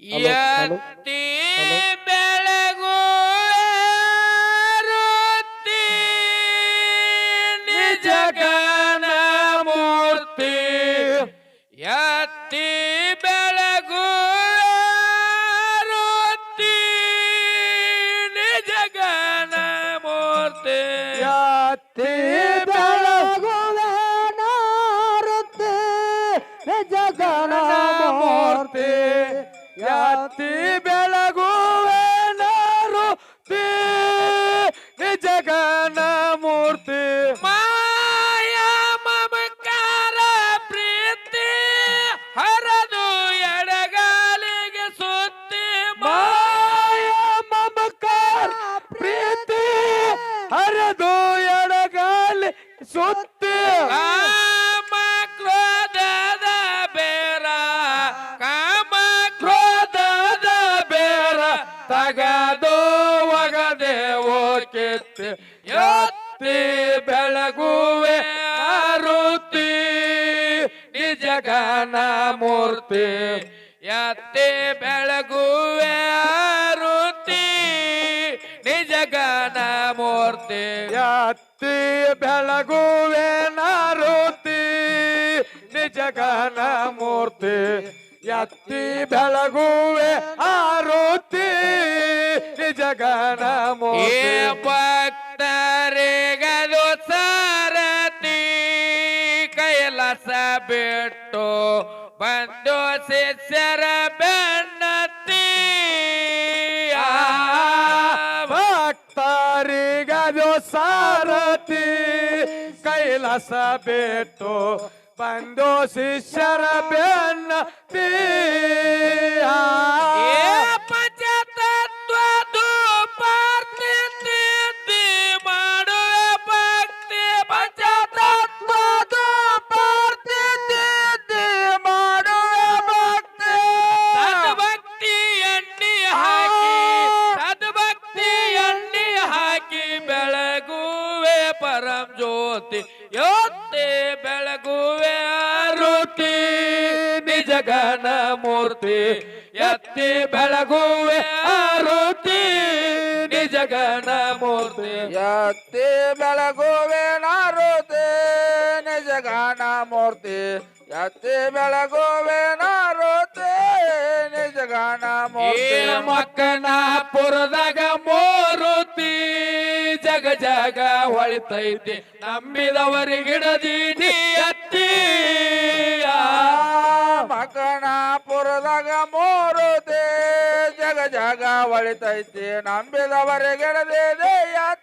Hello. ಬೆಳಗು ರುತ್ತಿ ನಿಜ ಗಣ ಮೂರ್ತಿ. ಎತ್ತಿ ಬೆಳಗು ರುತ್ತಿ ನಿಜ ಗಣ ಮೂರ್ತಿ. ಯಾತಿ ಬೆಳಗುವೆ ನಾರುತ್ತಿ ಜಗಣ ಮೂರ್ತಿ. ಯಾತಿ ಬೆಳಗುವೆನಾರು ತೀ ಜಗನ ಮೂರ್ತಿ. ಮಾಯ ಮಮಕಾರ ಪ್ರೀತಿ ಹರದು ಎಡಗಾಲಿಗೆ ಸುತ್ತಿ. ಮಾಯ ಮಮಕಾರ ಪ್ರೀತಿ ಹರದು ಎಡಗಾಲಿ ಸುತ್ತಿ. ಓಕೆತ್ತಿ ಎತ್ತಿ ಬೆಳಗುವೆ ಆರುತಿ. ನಿಜಗನ ಮೂರ್ತಿ. ಎತ್ತಿ ಬೆಳಗುವೆ ಆರುತಿ. ನಿಜಗನ ಮೂರ್ತಿ. ಎತ್ತಿ ಬೆಳಗುವೆ ನಾರುತಿ ನಿಜಗನ ಮೂರ್ತಿ. ಯತ್ತಿ ಬೆಳಗುವೆ ಆರುತಿ. ನಿಜಗನ ಮೂರ್ತಿ. ಸಾರಥಿ ಕೈಲಾಸ ಬಿಟ್ಟು ಬಂದು ಶಿಷ್ಯರ ಬೆನ್ನ ಬೆಳಗುವೆ ಆರುತಿ ನಿಜಗನ ಮೂರ್ತಿ ಎತ್ತಿ ಬೆಳಗುವೆ ಆರುತಿ ನಿಜಗನ ಮೂರ್ತಿ ಎತ್ತಿ ಬೆಳಗುವೆ ನಾರುತಿ ನಿಜಗನ ಮೂರ್ತಿ ಎತ್ತಿ ಬೆಳಗುವೆ ಮೂರ್ತಿ ಮಕ್ಕನಾಪುರದಾಗ ಮೂರುತಿ ಜಗ ಜಗ ಹೊಳಿತೈತಿ. ನಂಬಿದವರಿಗಿಡದಿ ನೀ ಅತ್ತಿ. ಮಕ್ಕನಾಪುರದಾಗ ಮೂರುತಿ ಜಗ ಜಗ ನಂಬಿದವರಿ ಗಿಡದಿ ಯತ್ತೆ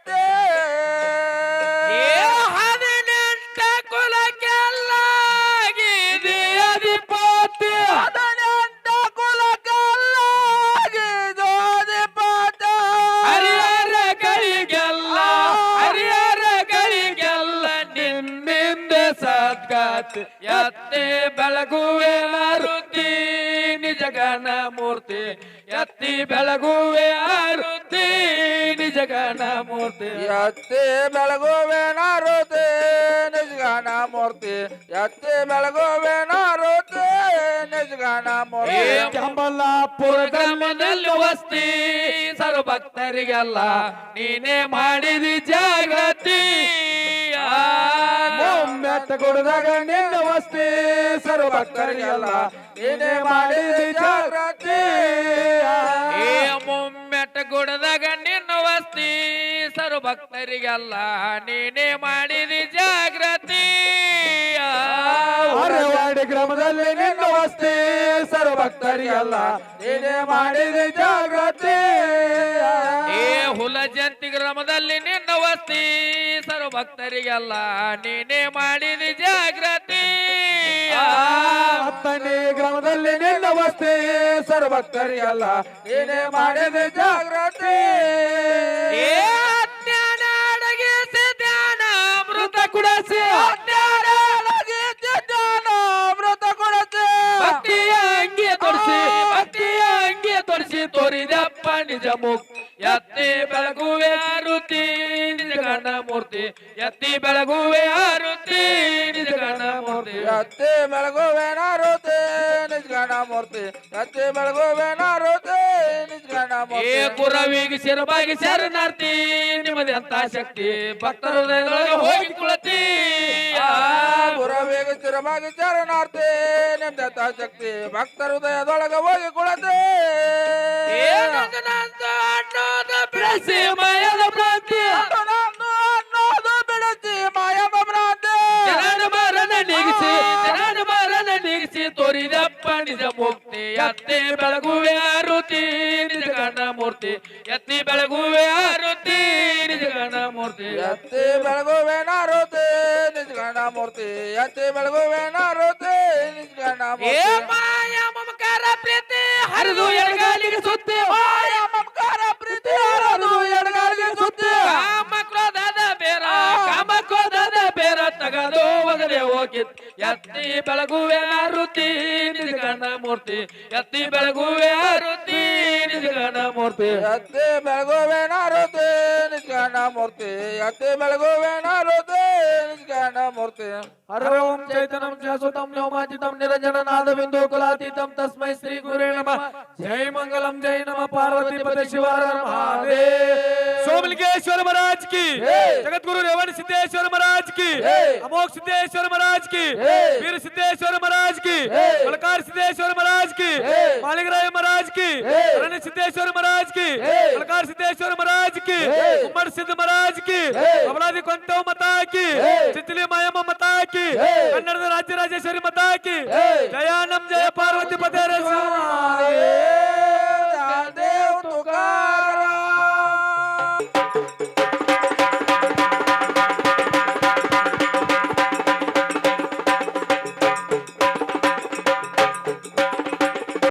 ಸದ್ಗತಿ ಎತ್ತೆ ಬೆಳಗುವೆ ಮಾರುತಿ ನಿಜಗನ ಮೂರ್ತಿ ಎತ್ತಿ ಬೆಳಗುವೆ ಆರುತಿ ನಿಜಗನ ಮೂರ್ತಿ ಯತ್ತೆ ಬೆಳಗುವೆ ನಾರುತಿ ನಿಜಗನ ಮೂರ್ತಿ ಯತ್ತೆ ಬೆಳಗುವೆ ನಾರುತಿ ನಿಜಗನ ಮೂರ್ತಿ ಕೆಂಬಲಾಪುರ ಗ್ರಾಮದಲ್ಲಿ ವಸ್ತಿ ಸರ್ವ ಭಕ್ತರಿಗೆಲ್ಲ ನೀನೇ ಮಾಡಿದಿ ಜಾಗೃತಿ. ಮೆಟ್ಟ ಕೊಡದಾಗ ನಿನ್ನ ವಸ್ತಿ ಸರ್ವ ಭಕ್ತರಿಗೆಲ್ಲ ನೀನೇ ಮಾಡಿದ ಜಾಗೃತಿ ಏ ಗುಡದಾಗ ನಿನ್ನ ವಸ್ತಿ ಸರ್ವ ಭಕ್ತರಿಗೆಲ್ಲ ನೀನೇ ಮಾಡಿದಿ ಜಾಗೃತಿ ಅರವಾಡಿ ಗ್ರಾಮದಲ್ಲಿ ನಿನ್ನ ವಸ್ತಿ ಸರ್ವ ಭಕ್ತರಿಗೆಲ್ಲ ನೀನೇ ಮಾಡಿದಿ ಜಾಗೃತಿ ಏ ಹುಲ ಜಂತಿ ಗ್ರಾಮದಲ್ಲಿ ನಿನ್ನ ವಸ್ತಿ ಸರ್ವ ಭಕ್ತರಿಗೆಲ್ಲ ನೀನೇ ಮಾಡಿದಿ ಜಾಗೃತಿ ಹತ್ತನೇ ಗ್ರಾಮದಲ್ಲಿ ನಿನ್ನ ವಸ್ತಿ ಸರ್ವ ಭಕ್ತರಿಗೆಲ್ಲ ನೀನೇ ಮಾಡಿದಿ ಜಾಗೃತಿ ಜ್ಞಾನ ಅಡಗಿಸಿ ಧ್ಯಾನ ಅಮೃತ ಕುಡಸಿ. ಅಮೃತ ಕೊಡತೆ ಭಕ್ತಿಯ ಅಂಗಿಯ ತೋರಿಸಿ ಭಕ್ತಿಯ ತೊಡಿಸಿ ತೋರಿದಪ್ಪ ನಿಜ ಎತ್ತಿ ಬೆಳಗುವೆ ಆರುತಿ ನಿಜ ಗಣ ಮೂರ್ತಿ. ಎತ್ತಿ ಬೆಳಗುವೆ ಆರುತಿ ನಿಜ ಗಣ ಮೂರ್ತಿ. ಎತ್ತಿ ಬೆಳಗುವೆ ನಾರುತಿ ಮೂರ್ತಿ. ಎತ್ತಿ ಬೆಳಗುವೆ ನಿಜಗಣ ಏ ಮೂರ್ತಿ. ಗುರವಿಗೆ ಶಿರಬಾಗಿ ಶರಣಾರ್ಥಿ ನಿಮ್ಮది ಅಂತ ಶಕ್ತಿ. ಭಕ್ತರ ಹೃದಯದೊಳಗೆ ಹೋಗಿ ಕುಳತಿ. ಗುರವೇಗ ಸ್ಥಿರವಾಗಿ ಚರಣಾರ್ಥಿ ನಿಮ್ದತ್ತ ಶಕ್ತಿ. ಭಕ್ತ ಹೃದಯದೊಳಗ ಹೋಗಿ ಕುಳತೆ. ಬೆಳೆಸಿ ಮಾಯದ ಭ್ರಾಂತಿ. ಅನ್ನೋದು ಬಿಡಿಸಿ ಮಾಯದ ಭ್ರಾಂತಿ. ಜನನ ಮರಣ ನೀಗಿಸಿ ಜನನ ಮರಣ ನೀಗಿಸಿ ತೋರಿದಪ್ಪ ನಿಜ ಮುಕ್ತಿ. ಎತ್ತಿ ಬೆಳಗುವೆ ಆರುತಿ ನಿಜ ಗಣ ಮೂರ್ತಿ. ಎತ್ತಿ ಬೆಳಗುವೆ ಆರುತಿ ನಿಜ ಗಣ ಮೂರ್ತಿ. ಎತ್ತಿ ಬೆಳಗುವೆನಾರುತಿ ನಿಜಗಣ ಮೂರ್ತಿ. ಎತ್ತಿ ಬೆಳಗುವೆನಾರುತಿ ನಿಜಗಣ ಏ ಮೂರ್ತಿ. ಮಾಯ ಮಮಕಾರ ಪ್ರೀತಿ ಹರಿದು ಎಡಗಾಲಿಗೆ ಸುತ್ತಿ. ಮಾಯ ತಗದು ಒಗದೆ ಹೋಗಿತ್ ಎತ್ತಿ ಬೆಳಗುವೆ ಆರುತಿ ನಿಜ ಗಣ ಮೂರ್ತಿ ಎತ್ತಿ ಬೆಳಗುವೆ ಆರುತಿ ನಿಜ ಗಣ ಮೂರ್ತಿ ಎತ್ತಿ ಬೆಳಗುವೆನಾರುತಿ ನಿಜಗಣ ಮೂರ್ತಿ ಎತ್ತಿ ಬೆಳಗುವೆನಾರುತಿ ನಿಜಗಣ ಮೂರ್ತಿ ಹರ ಓಂ ಚೈತನ್ಯಂ ಶಾಶ್ವತಂ ವ್ಯೋಮಾಜಿತಂ ನಿರಂಜನನಾದ ಬಿಂದು ಕುಲಾತೀತಂ ತಸ್ಮೈ ಶ್ರೀ ಗುರೇ ನಮಃ ಜೈ ಮಂಗಲಂ ಜೈ ನಮ ಪಾರ್ವತಿ ಪದ ಶಿವಾರ ಮಹಾದೇವ್ सोमलिंगेश्वर महाराज की हे। जगत गुरु रेवण सिद्धेश्वर महाराज की अमोक सिद्धेश्वर महाराज की वीर सिद्धेश्वर महाराज की बलकार सिद्धेश्वर महाराज की मालिक राय महाराज की रण सिद्धेश्वर महाराज की बलकार सिद्धेश्वर महाराज की उमर सिद्ध महाराज की अमराधी कंटो मता की चितली मायम मता की कन्नड़ राज्य राजेश्वरी मता की जयानम जय पार्वती पते